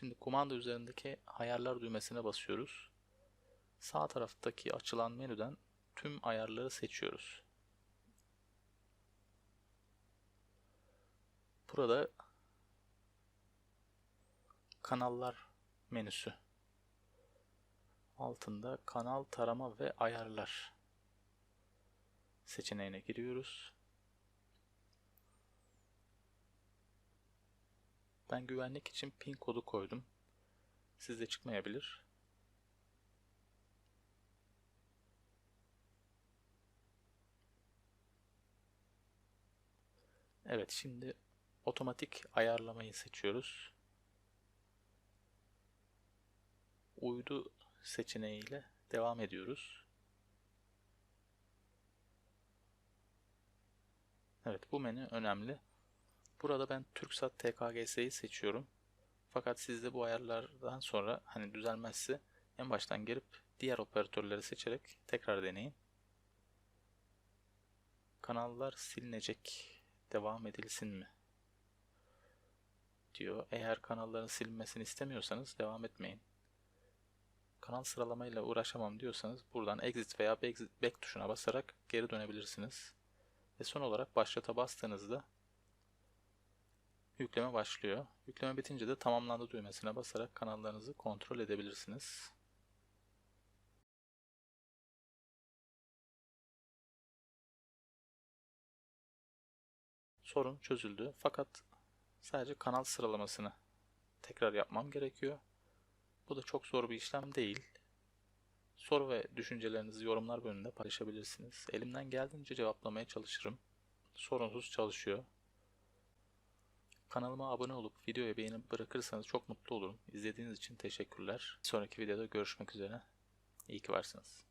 Şimdi kumanda üzerindeki ayarlar düğmesine basıyoruz. Sağ taraftaki açılan menüden tüm ayarları seçiyoruz. Burada kanallar menüsü altında kanal tarama ve ayarlar seçeneğine giriyoruz. Ben güvenlik için pin kodu koydum. Sizde çıkmayabilir. Evet şimdi otomatik ayarlamayı seçiyoruz. Uydu seçeneğiyle devam ediyoruz. Evet bu menü önemli. Burada ben TürkSat TKGS'yi seçiyorum. Fakat sizde bu ayarlardan sonra hani düzelmezse en baştan girip diğer operatörleri seçerek tekrar deneyin. Kanallar silinecek. Devam edilsin mi? diyor. Eğer kanalların silinmesini istemiyorsanız devam etmeyin. Kanal sıralamayla uğraşamam diyorsanız buradan exit veya back tuşuna basarak geri dönebilirsiniz. Ve son olarak başlata bastığınızda yükleme başlıyor. Yükleme bitince de tamamlandı düğmesine basarak kanallarınızı kontrol edebilirsiniz. Sorun çözüldü. Fakat sadece kanal sıralamasını tekrar yapmam gerekiyor. Bu da çok zor bir işlem değil. Soru ve düşüncelerinizi yorumlar bölümünde paylaşabilirsiniz. Elimden geldiğince cevaplamaya çalışırım. Sorunsuz çalışıyor. Kanalıma abone olup videoya beğeni bırakırsanız çok mutlu olurum. İzlediğiniz için teşekkürler. Bir sonraki videoda görüşmek üzere. İyi ki varsınız.